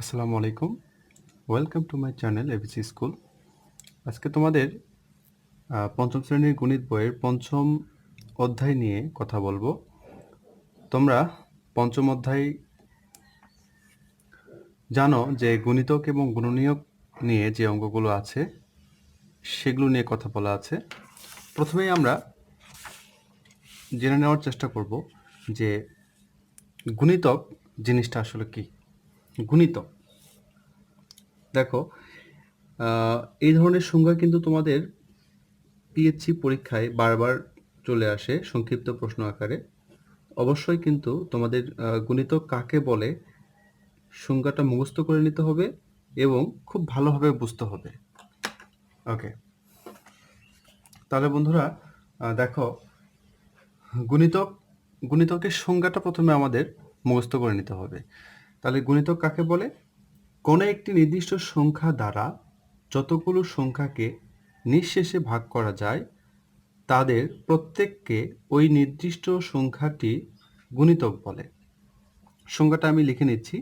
আসসালামু আলাইকুম। Welcome to my channel A B C school আজকে তোমাদের পঞ্চম শ্রেণির গণিত বইয়ের পঞ্চম অধ্যায় নিয়ে কথা বলব। তোমরা পঞ্চম অধ্যায় জানো যে গণিতক এবং গুণনীয়ক নিয়ে যে অঙ্কগুলো আছে, সেগুলো নিয়ে কথা বলা আছে। প্রথমেই আমরা জেনে নেওয়ার চেষ্টা করব যে গুণিতক জিনিসটা আসলে কি। গুণিতক দেখো এই ধরনের সংজ্ঞা কিন্তু তোমাদের পিএইচসি পরীক্ষায় বারবার চলে আসে সংক্ষিপ্ত প্রশ্ন আকারে। অবশ্যই কিন্তু তোমাদের আহ, গুণিতক কাকে বলে সংজ্ঞাটা মুখস্থ করে নিতে হবে এবং খুব ভালোভাবে বুঝতে হবে। ওকে তাহলে বন্ধুরা দেখো গুণিতক গুণিতকের সংজ্ঞাটা প্রথমে আমাদের মুখস্থ করে নিতে হবে। তাহলে গুণিতক কাকে বলে? কোনো একটি নির্দিষ্ট সংখ্যা দ্বারা যতগুলো সংখ্যাকে নিঃশেষে ভাগ করা যায়, তাদের প্রত্যেককে ওই নির্দিষ্ট সংখ্যাটি গুণিতক বলে। সংখ্যাটা আমি লিখে নিচ্ছি।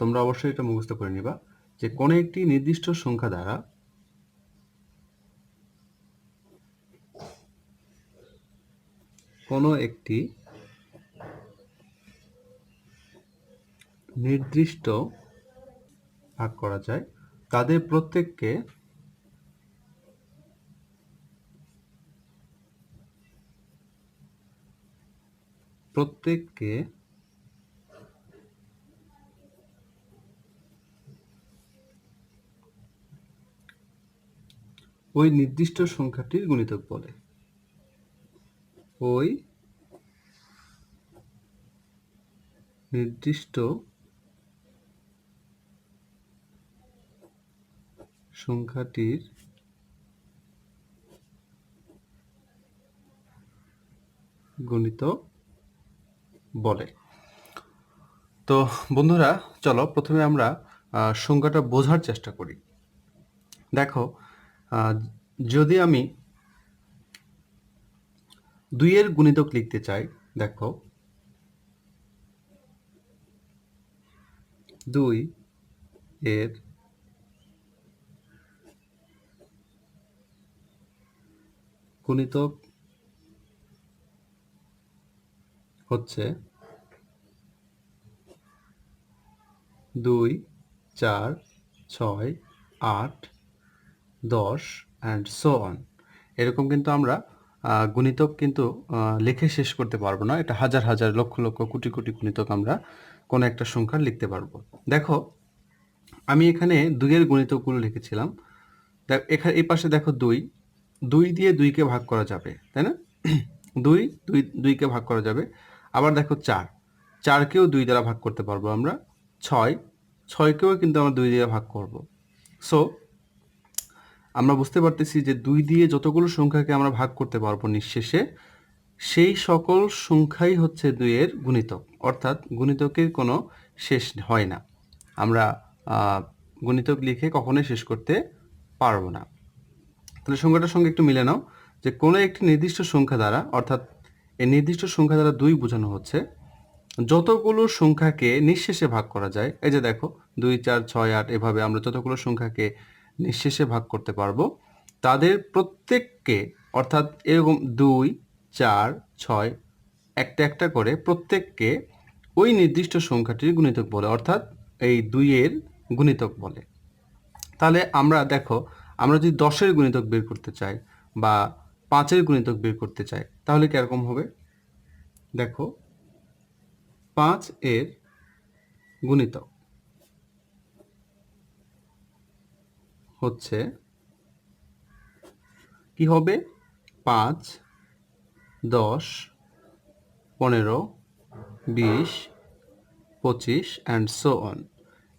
তোমরা অবশ্যই এটা মুখস্থ করে নিবা যে কোনো একটি নির্দিষ্ট সংখ্যা দ্বারা কোনো একটি নির্দিষ্ট ভাগ করা যায়। তাদের প্রত্যেককে প্রত্যেককে ওই নির্দিষ্ট সংখ্যাটির গুণিতক বলে। ওই নির্দিষ্ট সংখ্যাটির গণিত বলে। তো বন্ধুরা, চলো প্রথমে আমরা সংখ্যাটা বোঝার চেষ্টা করি। দেখো যদি আমি দুইয়ের গুণিতক লিখতে চাই, দেখো, দুই এর গুণিতক হচ্ছে দুই, চার, ছয়, আট, দশ অ্যান্ড সো অন এরকম কিন্তু আমরা গুণিতক কিন্তু লিখে শেষ করতে পারব না। এটা হাজার হাজার, লক্ষ লক্ষ, কোটি কোটি গুণিতক আমরা কোনো একটা সংখ্যা লিখতে পারব। দেখো, আমি এখানে দুইয়ের গুণিতকগুলো লিখেছিলাম। এখানে এই পাশে দেখো দুই দুই দিয়ে দুইকে ভাগ করা যাবে, তাই না? দুই দুই, দুইকে ভাগ করা যাবে। আবার দেখো চার। চারকেও দুই দ্বারা ভাগ করতে পারব আমরা। ছয়, ছয়কেও কিন্তু আমরা দুই দিয়ে ভাগ করব। সো আমরা বুঝতে পারতেছি যে দুই দিয়ে যতগুলো সংখ্যাকে আমরা ভাগ করতে পারব নিঃশেষে, সেই সকল সংখ্যাই হচ্ছে দুইয়ের গুণিতক। অর্থাৎ গুণিতকের কোনো শেষ হয় না। আমরা গুণিতক লিখে কখনোই শেষ করতে পারব না। তাহলে সংখ্যাটার সঙ্গে একটু মিলে নাও, যে কোনো একটি নির্দিষ্ট সংখ্যা দ্বারা, অর্থাৎ এই নির্দিষ্ট সংখ্যা দ্বারা দুই বোঝানো হচ্ছে, যতগুলো সংখ্যাকে নিঃশেষে ভাগ করা যায়, এই যে দেখো, দুই, চার, ছয়, আট, এভাবে আমরা যতগুলো সংখ্যাকে নিঃশেষে ভাগ করতে পারব, তাদের প্রত্যেককে, অর্থাৎ এরকম দুই, চার, ছয়, একটা একটা করে প্রত্যেককে ওই নির্দিষ্ট সংখ্যাটির গুণিতক বলে, অর্থাৎ এই দুইয়ের গুণিতক বলে। তাহলে আমরা দেখো আমরা যদি দশের গুণিতক বের করতে চাই বা পাঁচের গুণিতক বের করতে চাই, তাহলে কীরকম হবে? দেখো, পাঁচ এর গুণিতক হচ্ছে কি হবে? পাঁচ, দশ, পনেরো, বিশ, পঁচিশ অ্যান্ড সো অন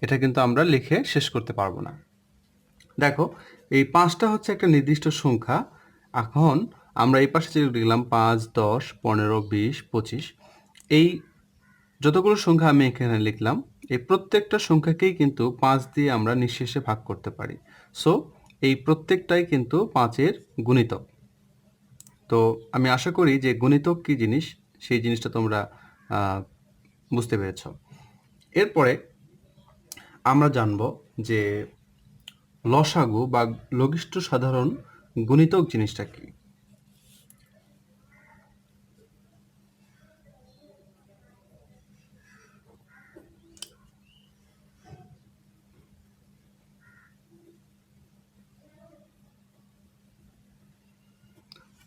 এটা কিন্তু আমরা লিখে শেষ করতে পারব না। দেখো এই পাঁচটা হচ্ছে একটা নির্দিষ্ট সংখ্যা। এখন আমরা এই পাশে যেগুলো লিখলাম পাঁচ, দশ, পনেরো, বিশ, পঁচিশ, এই যতগুলো সংখ্যা আমি এখানে লিখলাম, এই প্রত্যেকটা সংখ্যাকেই কিন্তু পাঁচ দিয়ে আমরা নিঃশেষে ভাগ করতে পারি। সো এই প্রত্যেকটাই কিন্তু পাঁচের গুণিতক। তো আমি আশা করি যে গুণিতক কি জিনিস, সেই জিনিসটা তোমরা বুঝতে পেরেছ। এরপরে আমরা জানব যে লসাগু বা লঘিষ্ঠ সাধারণ গুণিতক জিনিসটা কি?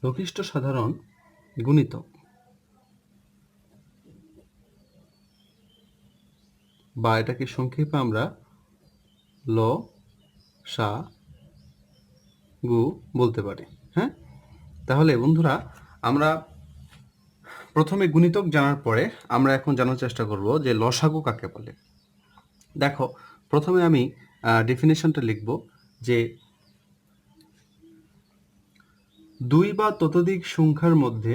লঘিষ্ঠ সাধারণ গুণিতক বা এটাকে সংক্ষেপে আমরা ল সা গু বলতে পারি হ্যাঁ? তাহলে বন্ধুরা, আমরা প্রথমে গুণিতক জানার পরে আমরা এখন জানার চেষ্টা করব যে লসাগু কাকে বলে। দেখো, প্রথমে আমি ডেফিনেশনটা লিখব যে দুই বা ততোধিক সংখ্যার মধ্যে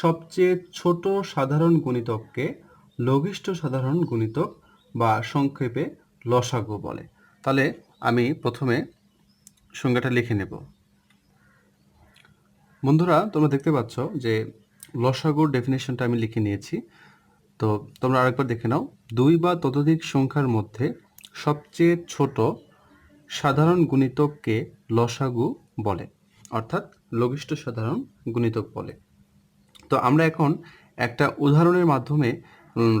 সবচেয়ে ছোট সাধারণ গুণিতককে লঘিষ্ঠ সাধারণ গুণিতক বা সংক্ষেপে লসাগু বলে। তাহলে আমি প্রথমে সংজ্ঞাটা লিখে নেব। বন্ধুরা, তোমরা দেখতে পাচ্ছ যে লসাগুর ডেফিনেশনটা আমি লিখে নিয়েছি। তো তোমরা আরেকবার দেখে নাও। দুই বা ততোধিক সংখ্যার মধ্যে সবচেয়ে ছোট সাধারণ গুণিতককে লসাগু বলে, অর্থাৎ লঘিষ্ঠ সাধারণ গুণিতক বলে। তো আমরা এখন একটা উদাহরণের মাধ্যমে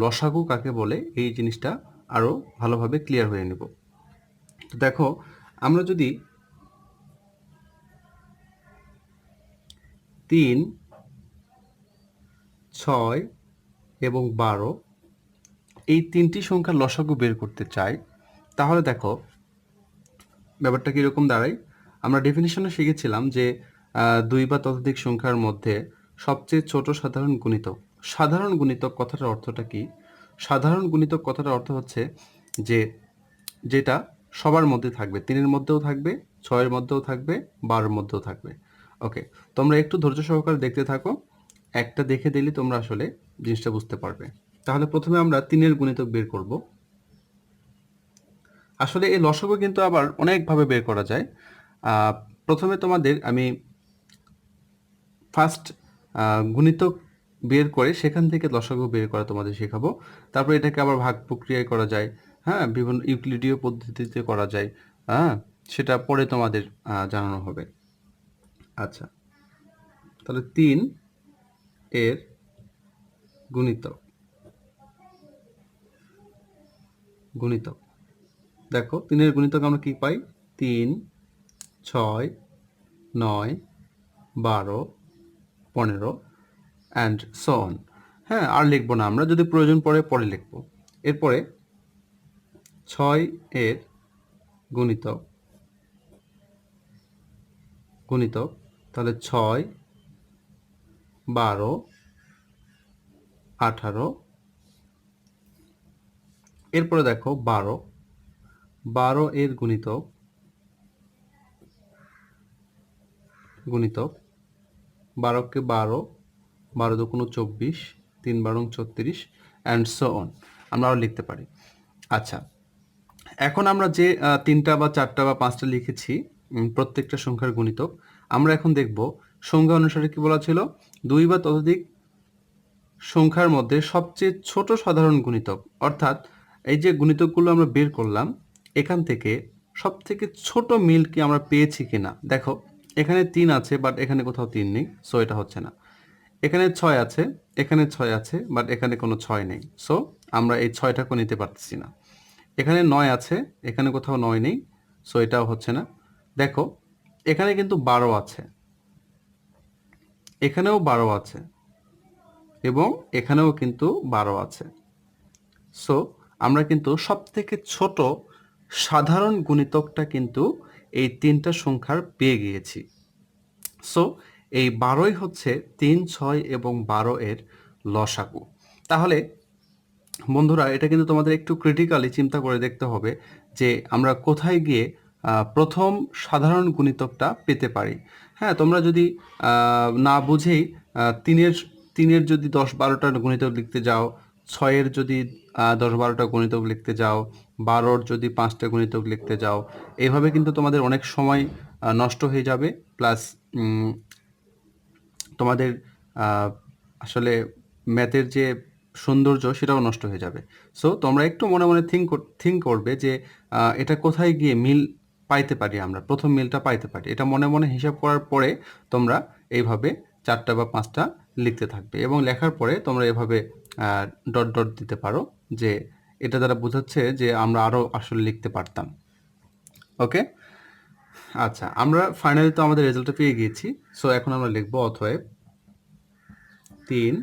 লসাগু কাকে বলে, এই জিনিসটা আরও ভালোভাবে ক্লিয়ার হয়ে নেব। দেখো, আমরা যদি তিন, ছয় এবং বারো এই তিনটি সংখ্যার লসাগু বের করতে চাই, তাহলে দেখো, ব্যাপারটা কীরকম দাঁড়ায়? আমরা ডেফিনিশনে শিখেছিলাম যে দুই বা ততোধিক সংখ্যার মধ্যে সবচেয়ে ছোট সাধারণ গুণিতক। সাধারণ গুণিতক কথাটার অর্থটা কি? সাধারণ গুণিতক কথাটার অর্থ হচ্ছে যে, যেটা সবার মধ্যে থাকবে। তিনের মধ্যেও থাকবে, ছয়ের মধ্যেও থাকবে, বারোর মধ্যেও থাকবে। ওকে তোমরা একটু ধৈর্য সহকারে দেখতে থাকো। একটা দেখে দিলে তোমরা আসলে জিনিসটা বুঝতে পারবে। তাহলে প্রথমে আমরা তিনের গুণিতক বের করব। আসলে এই লসগু কিন্তু আবার অনেকভাবে বের করা যায়। প্রথমে তোমাদের আমি ফার্স্ট গুণিতক বের করে সেখান থেকে লসাগু বের করা তোমাদের শেখাবো। তারপর এটাকে আবার ভাগ প্রক্রিয়ায় করা যায়। হ্যাঁ বিভিন্ন ইউক্লিডীয় পদ্ধতিতে করা যায় হ্যাঁ সেটা পরে তোমাদের জানানো হবে। আচ্ছা তাহলে তিন এর গুণিতক। গুণিতক। দেখো, তিনের গুণিতক আমরা কি পাই? তিন, ছয়, নয়, বারো, পনেরো অ্যান্ড সো অন হ্যাঁ আর লিখব না আমরা, যদি প্রয়োজন পড়ে, পরে লিখব। এরপরে ছয় এর গুণিতক গুণিতক তাহলে ছয় বারো আঠারো। এরপরে দেখো বারো বারো এর গুণিতক গুণিতক বারোকে বারো বারো দুগুণ চব্বিশ, তিন বারো ছত্রিশ অ্যান্ড সো অন আমরা আরও লিখতে পারি। আচ্ছা এখন আমরা যে তিনটা বা চারটা বা পাঁচটা লিখেছি প্রত্যেকটা সংখ্যার গুণিতক, আমরা এখন দেখব সংখ্যা অনুসারে কি বলা ছিল? দুই বা ততোধিক সংখ্যার মধ্যে সবচেয়ে ছোট সাধারণ গুণিতক, অর্থাৎ এই যে গুণিতকগুলো আমরা বের করলাম, এখান থেকে সব থেকে ছোট মিল কি আমরা পেয়েছি কিনা? দেখো, এখানে তিন আছে বাট এখানে কোথাও তিন নেই সো এটা হচ্ছে না। এখানে ছয় আছে, এখানে ছয় আছে বাট এখানে কোনো ছয় নেই সো আমরা এই ছয়টাকে নিতে পারতেছি না। এখানে নয় আছে, এখানে কোথাও নয় নেই সো এটাও হচ্ছে না। দেখো, এখানে কিন্তু বারো আছে, এখানেও বারো আছে, এবং এখানেও কিন্তু বারো আছে। সো আমরা কিন্তু সব থেকে ছোট সাধারণ গুণিতকটা কিন্তু এই তিনটা সংখ্যার পেয়ে গিয়েছি। সো এই বারোই হচ্ছে তিন, ছয় এবং বারো এর লসাগু। তাহলে বন্ধুরা, এটা কিন্তু তোমাদের একটু ক্রিটিক্যালি চিন্তা করে দেখতে হবে যে আমরা কোথায় গিয়ে প্রথম সাধারণ গুণিতকটা পেতে পারি। হ্যাঁ তোমরা যদি না বুঝেই তিনের তিনের যদি দশ বারোটা গণিতক লিখতে যাও, ছয়ের যদি দশ বারোটা গণিতক লিখতে যাও, বারোর যদি পাঁচটা গণিতক লিখতে যাও এইভাবে কিন্তু তোমাদের অনেক সময় নষ্ট হয়ে যাবে। প্লাস তোমাদের আসলে ম্যাথের যে সৌন্দর্য সেটাও নষ্ট হয়ে যাবে। সো তোমরা একটু মনে মনে থিঙ্ক থিঙ্ক করবে যে এটা কোথায় গিয়ে মিল পাইতে পারি আমরা, প্রথম মিলটা পাইতে পারি। এটা মনে মনে হিসাব করার পরে তোমরা এইভাবে চারটা বা পাঁচটা লিখতে থাকবে এবং লেখার পরে তোমরা এভাবে ডট ডট দিতে পারো যে, এটা দ্বারা বোঝাচ্ছে যে আমরা আরও আসলে লিখতে পারতাম। ওকে আচ্ছা আমরা ফাইনালি তো আমাদের রেজাল্টটা পেয়ে গিয়েছি। সো এখন আমরা লিখব অথয়েব তিন,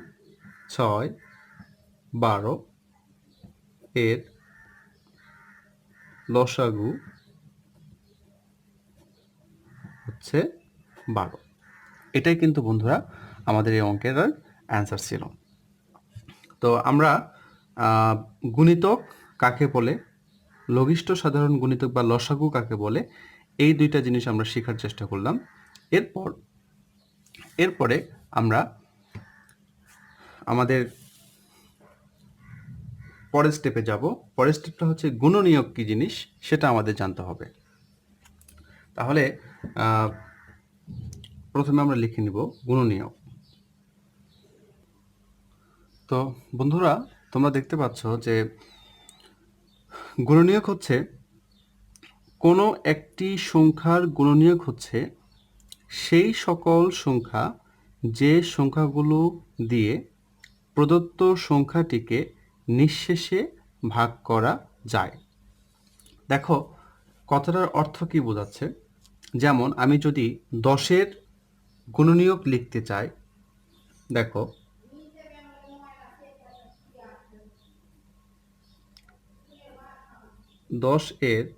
ছয় বারো এর লসাগু হচ্ছে বারো। এটাই কিন্তু বন্ধুরা আমাদের এই অঙ্কের অ্যান্সার ছিল। তো আমরা গুণিতক কাকে বলে, লঘিষ্ঠ সাধারণ গুণিতক বা লসাগু কাকে বলে, এই দুইটা জিনিস আমরা শেখার চেষ্টা করলাম। এরপর, এরপরে আমরা আমাদের পরের স্টেপে যাব। পরের স্টেপটা হচ্ছে গুণনীয়ক কী জিনিস, সেটা আমাদের জানতে হবে। তাহলে প্রথমে আমরা লিখে নিব গুণনীয়ক। তো, বন্ধুরা, তোমরা দেখতে পাচ্ছ যে গুণনীয়ক হচ্ছে কোনো একটি সংখ্যার গুণনীয়ক হচ্ছে সেই সকল সংখ্যা যে সংখ্যাগুলো দিয়ে প্রদত্ত সংখ্যাটিকে নিঃশেষে ভাগ করা যায়। দেখো, কথাটার অর্থ কি বোঝাচ্ছে? যেমন, আমি যদি দশের গুণনীয়ক লিখতে চাই, দেখো, দশ এর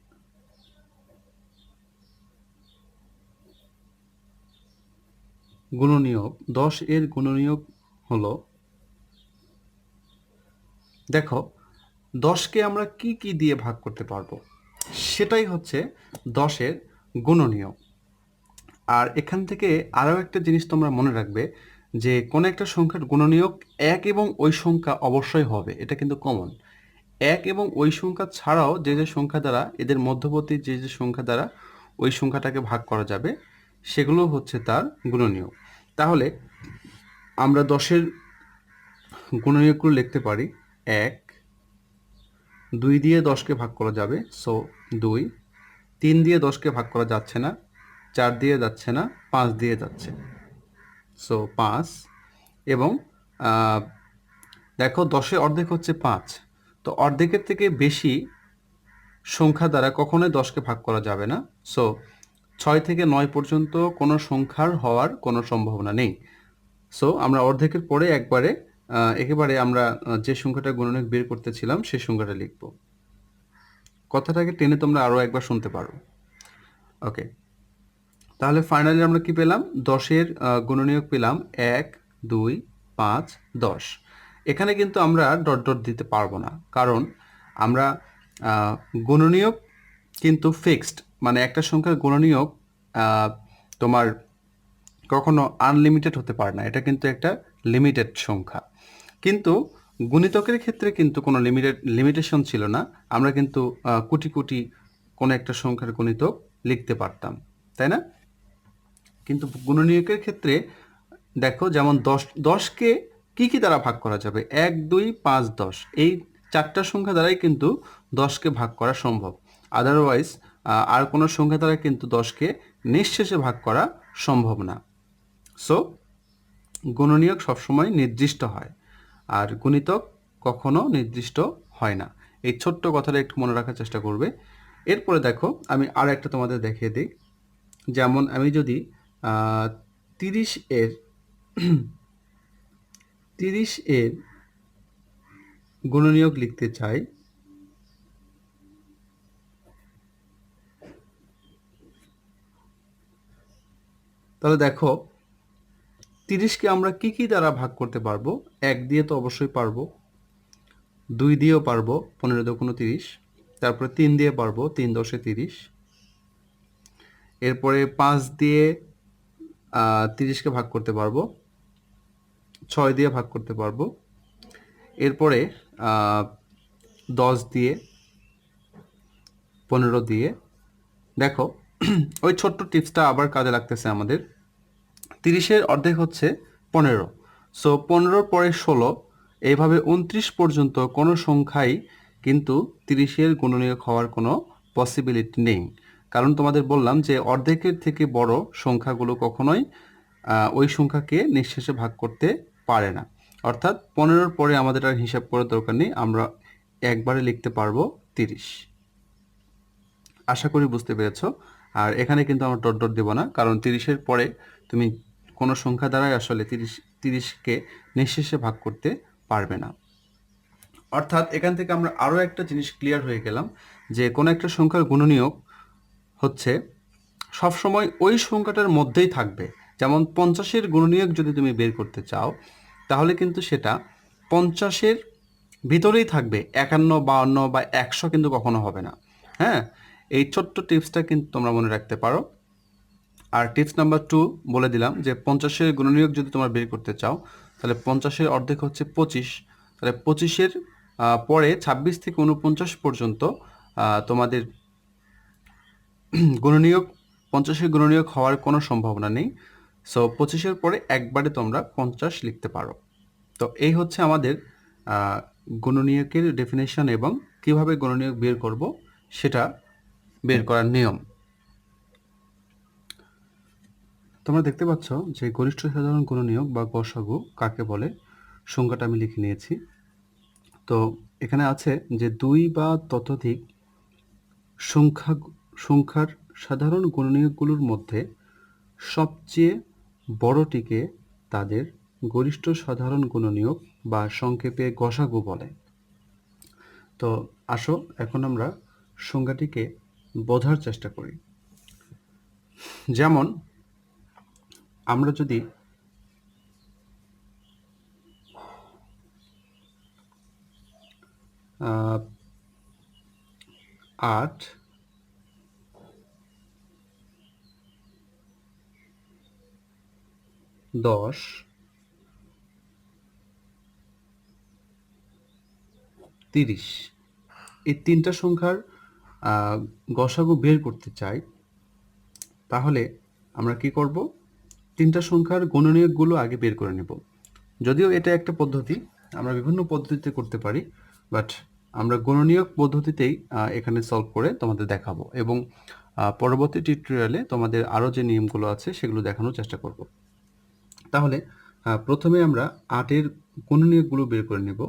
গুণনীয়ক, দশ এর গুণনীয়ক হলো দেখো, দশকে আমরা কি কি দিয়ে ভাগ করতে পারব? সেটাই হচ্ছে দশের গুণনীয়। আর এখান থেকে আরও একটা জিনিস তোমরা মনে রাখবে যে, কোনো একটা সংখ্যার গুণনীয়ক এক এবং ওই সংখ্যা অবশ্যই হবে, এটা কিন্তু কমন এক এবং ওই সংখ্যা ছাড়াও যে যে সংখ্যা দ্বারা, এদের মধ্যবর্তী যে যে সংখ্যা দ্বারা ওই সংখ্যাটাকে ভাগ করা যাবে, সেগুলো হচ্ছে তার গুণনীয়ক তাহলে আমরা দশের গুণনীয়কগুলো লিখতে পারি। এক, দুই দিয়ে দশকে ভাগ করা যাবে সো দুই, তিন দিয়ে দশকে ভাগ করা যাচ্ছে না, চার দিয়ে যাচ্ছে না, পাঁচ দিয়ে যাচ্ছে। সো পাঁচ, এবং দেখো দশে অর্ধেক হচ্ছে পাঁচ, তো অর্ধেকের থেকে বেশি সংখ্যা দ্বারা কখনোই দশকে ভাগ করা যাবে না। সো ছয় থেকে নয় পর্যন্ত কোনো সংখ্যার হওয়ার কোনো সম্ভাবনা নেই। সো আমরা অর্ধেকের পরে একবারে একেবারে আমরা যে সংখ্যাটা গুণনীয়ক বের করতেছিলাম, সেই সংখ্যাটা লিখব। কথাটাকে টেনে তোমরা আরও একবার শুনতে পারো। ওকে। তাহলে ফাইনালি আমরা কি পেলাম? দশের গুণনীয়ক পেলাম এক, দুই, পাঁচ, দশ। এখানে কিন্তু আমরা ডট ডট দিতে পারব না। কারণ আমরা গুণনীয়ক কিন্তু ফিক্সড মানে একটা সংখ্যার গুণনীয়ক তোমার কখনো আনলিমিটেড হতে পারে না। এটা কিন্তু একটা লিমিটেড সংখ্যা। কিন্তু গুণিতকের ক্ষেত্রে কিন্তু কোনো লিমিটেড লিমিটেশন ছিল না। আমরা কিন্তু কোটি কোটি কোনো একটা সংখ্যার গুণিতক লিখতে পারতাম, তাই না? কিন্তু গুণনীয়কের ক্ষেত্রে, দেখো যেমন দশ, দশকে কি কি দ্বারা ভাগ করা যাবে? এক, দুই, পাঁচ, দশ। এই চারটা সংখ্যা দ্বারাই কিন্তু দশকে ভাগ করা সম্ভব। আদারওয়াইজ আর কোনো সংখ্যা দ্বারা কিন্তু দশকে নিঃশেষে ভাগ করা সম্ভব না। সো গুণনীয়ক সবসময় নির্দিষ্ট হয়। আর গুণিতক কখনো নির্দিষ্ট হয় না। এই ছোট্ট কথাটা একটু মনে রাখার চেষ্টা করবে। এরপরে দেখো, আমি আর একটা তোমাদের দেখিয়ে দিই। যেমন আমি যদি তিরিশ এর তিরিশ এর গুণনীয়ক লিখতে চাই। তাহলে দেখো তিরিশকে আমরা কি কি দ্বারা ভাগ করতে পারব? এক দিয়ে তো অবশ্যই পারব। দুই দিয়েও পারব, পনেরো দোকানো তিরিশ। তারপরে তিন দিয়ে পারব, তিন দশে তিরিশ। এরপরে পাঁচ দিয়ে তিরিশকে ভাগ করতে পারব। ছয় দিয়ে ভাগ করতে পারব। এরপরে দশ দিয়ে, পনেরো দিয়ে। দেখো, ওই ছোট্ট টিপসটা আবার কাজে লাগতেছে আমাদের। তিরিশের অর্ধেক হচ্ছে পনেরো। সো পনেরোর পরে ষোলো, এইভাবে উনত্রিশ পর্যন্ত কোনো সংখ্যাই কিন্তু তিরিশের গুণনীয়ক হওয়ার কোনো পসিবিলিটি নেই। কারণ তোমাদের বললাম যে অর্ধেকের থেকে বড় সংখ্যাগুলো কখনোই ওই সংখ্যাকে নিঃশেষে ভাগ করতে পারে না। অর্থাৎ পনেরোর পরে আমাদের আর হিসাব করার দরকার নেই, আমরা একবারে লিখতে পারব তিরিশ। আশা করি বুঝতে পেরেছ। আর এখানে কিন্তু আমরা ডট ডট দেবো না, কারণ তিরিশের পরে তুমি কোনো সংখ্যা দ্বারাই আসলে তিরিশ, তিরিশকে নিঃশেষে ভাগ করতে পারবে না। অর্থাৎ এখান থেকে আমরা আরও একটা জিনিস ক্লিয়ার হয়ে গেলাম যে কোনো একটা সংখ্যার গুণনীয়ক হচ্ছে সবসময় ওই সংখ্যাটার মধ্যেই থাকবে। যেমন পঞ্চাশের গুণনীয়ক যদি তুমি বের করতে চাও, তাহলে কিন্তু সেটা পঞ্চাশের ভিতরেই থাকবে। একান্ন, বাউন্ন বা একশো কিন্তু কখনো হবে না। হ্যাঁ? এই ছোট্ট টিপসটা কিন্তু তোমরা মনে রাখতে পারো। আর টিপস নাম্বার টু বলে দিলাম যে পঞ্চাশের গুণনীয়ক যদি তোমরা বের করতে চাও, তাহলে পঞ্চাশের অর্ধেক হচ্ছে পঁচিশ। তাহলে পঁচিশের পরে ছাব্বিশ থেকে উনপঞ্চাশ পর্যন্ত তোমাদের গুণনীয়ক, পঞ্চাশের গুণনীয়ক হওয়ার কোনো সম্ভাবনা নেই। সো পঁচিশের পরে একবারে তোমরা পঞ্চাশ লিখতে পারো। তো এই হচ্ছে আমাদের গুণনীয়কের ডেফিনেশন এবং কীভাবে গুণনীয়ক বের করব সেটা বের করার নিয়ম। তোমরা দেখতে পাচ্ছ যে গরিষ্ঠ সাধারণ গুণনীয়ক বা গসাগু কাকে বলে? সংজ্ঞাটা আমি লিখে নিয়েছি। তো এখানে আছে যে দুই বা ততোধিক সংখ্যা, সংখ্যার সাধারণ গুণনীয়কগুলোর মধ্যে সবচেয়ে বড়টিকে তাদের গরিষ্ঠ সাধারণ গুণনীয়ক বা সংক্ষেপে গসাগু বলে। তো আসো, এখন আমরা সংজ্ঞাটিকে বোঝার চেষ্টা করি। যেমন আমরা যদি আট দশ তিরিশ এই তিনটা সংখ্যার গসাগু বের করতে চাই, তাহলে আমরা কি করব? তিনটা সংখ্যার গুণনীয়কগুলো আগে বের করে নেব। যদিও এটা একটা পদ্ধতি, আমরা বিভিন্ন পদ্ধতিতে করতে পারি বাট আমরা গুণনীয়ক পদ্ধতিতেই এখানে সলভ করে তোমাদের দেখাবো এবং পরবর্তী টিউটোরিয়ালে তোমাদের আরও যে নিয়মগুলো আছে সেগুলো দেখানোর চেষ্টা করব। তাহলে প্রথমে আমরা আটের গুণনীয়কগুলো বের করে নেব।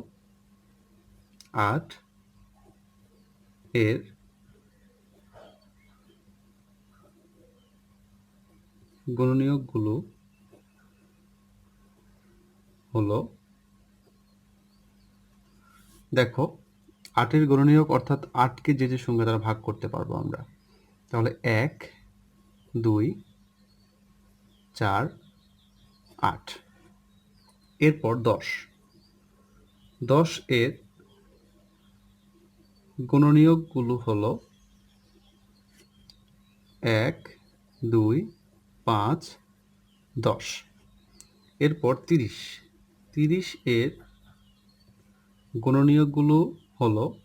আট এর গুণনীয়কগুলো হলো, দেখো, আটের গুণনীয়ক অর্থাৎ আটকে যে যে সংখ্যা দ্বারা ভাগ করতে পারব আমরা, তাহলে এক, দুই, চার, আট, এরপর দশ। দশ এর গুণনীয়কগুলো হলো এক, দুই পাঁচ, দশ। এরপর তিরিশ। তিরিশ এর গণনীয়গুলো হলো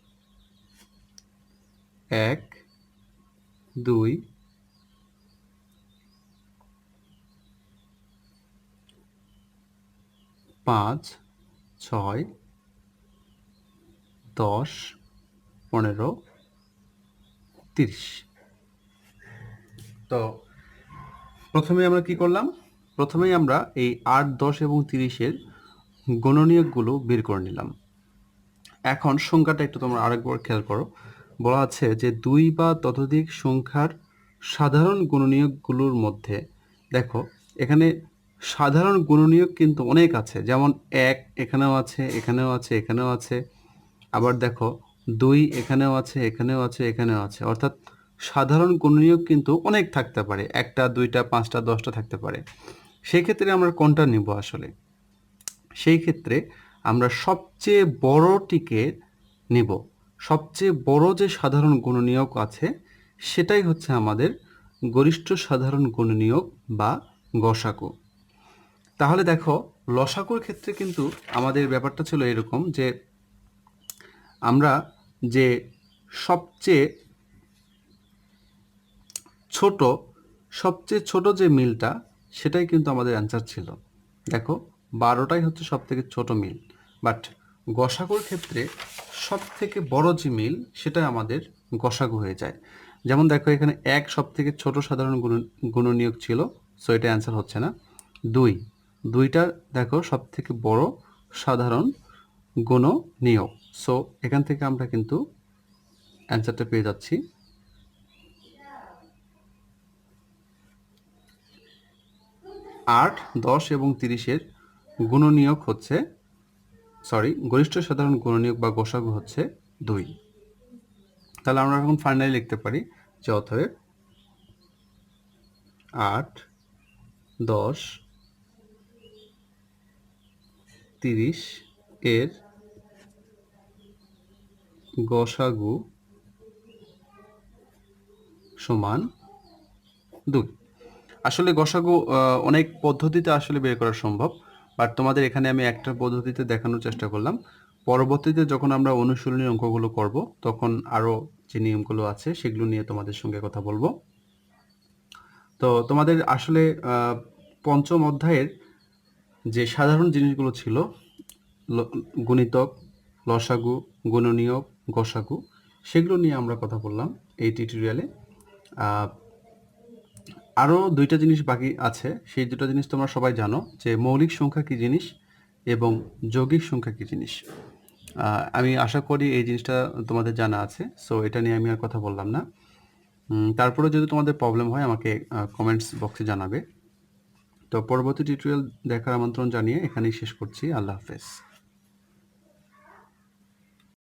এক, দুই, পাঁচ, ছয়, দশ, পনেরো, তিরিশ। তো প্রথমে আমরা কি করলাম? প্রথমেই আমরা এই আট, দশ এবং তিরিশের গণনীয়কগুলো বের করে নিলাম। এখন সংখ্যাটা একটু তোমরা আরেকবার খেয়াল করো। বলা আছে যে দুই বা ততোধিক সংখ্যার সাধারণ গুণনীয়কগুলোর মধ্যে, দেখো, এখানে সাধারণ গুণনীয়ক কিন্তু অনেক আছে। যেমন এক এখানেও আছে এখানেও আছে এখানেও আছে। আবার দেখো, দুই এখানেও আছে এখানেও আছে এখানেও আছে। অর্থাৎ সাধারণ গুণনীয়ক কিন্তু অনেক থাকতে পারে, একটা, দুইটা, পাঁচটা, দশটা থাকতে পারে। সেই ক্ষেত্রে আমরা কোনটা নিব আসলে? সেই ক্ষেত্রে আমরা সবচেয়ে বড়টিকে নেব। সবচেয়ে বড় যে সাধারণ গুণনীয়ক আছে, সেটাই হচ্ছে আমাদের গরিষ্ঠ সাধারণ গুণনীয়ক বা গসাকু তাহলে দেখো লসাকুর ক্ষেত্রে কিন্তু আমাদের ব্যাপারটা ছিল এরকম যে, আমরা যে সবচেয়ে ছোট, সবচেয়ে ছোট যে মিলটা, সেটাই কিন্তু আমাদের অ্যান্সার ছিল। দেখো, বারোটাই হচ্ছে সব থেকে ছোট মিল। বাট গসাগুর ক্ষেত্রে সব থেকে বড় যে মিল সেটা আমাদের গসাগু হয়ে যায়। যেমন দেখো, এখানে এক সব থেকে ছোট সাধারণ গুণ, গুণনীয়ক ছিল সো এটা অ্যান্সার হচ্ছে না। দুই, দুইটা দেখো সব থেকে বড় সাধারণ গুণনীয়ক। সো এখান থেকে আমরা কিন্তু অ্যান্সারটা পেয়ে যাচ্ছি। আট, দশ এবং তিরিশের গুণনীয়ক হচ্ছে সরি গরিষ্ঠ সাধারণ গুণনীয়ক বা গোসাগু হচ্ছে দুই। তাহলে আমরা এখন ফাইনালি লিখতে পারি যে অতএব আট, দশ, তিরিশ এর গসাগু সমান দুই। আসলে গসাগু অনেক পদ্ধতিতে আসলে বের করা সম্ভব বাট তোমাদের এখানে আমি একটা পদ্ধতিতে দেখানোর চেষ্টা করলাম। পরবর্তীতে যখন আমরা অনুশীলনী অঙ্কগুলো করব, তখন আরও যে নিয়মগুলো আছে, সেগুলো নিয়ে তোমাদের সঙ্গে কথা বলব। তো তোমাদের আসলে পঞ্চম অধ্যায়ের যে সাধারণ জিনিসগুলো ছিল গুণিতক, লসাগু, গুণনীয়ক, গসাগু, সেগুলো নিয়ে আমরা কথা বললাম এই টিউটোরিয়ালে আরও দুইটা জিনিস বাকি আছে। সেই দুটো জিনিস তোমরা সবাই জানো যে মৌলিক সংখ্যা কী জিনিস এবং যৌগিক সংখ্যা কী জিনিস। আমি আশা করি এই জিনিসটা তোমাদের জানা আছে সো এটা নিয়ে আমি আর কথা বললাম না। তারপরে যদি তোমাদের প্রবলেম হয়, আমাকে কমেন্টস বক্সে জানাবে। তো পরবর্তী টিউটোরিয়াল দেখার আমন্ত্রণ জানিয়ে এখানেই শেষ করছি। আল্লাহ হাফেজ।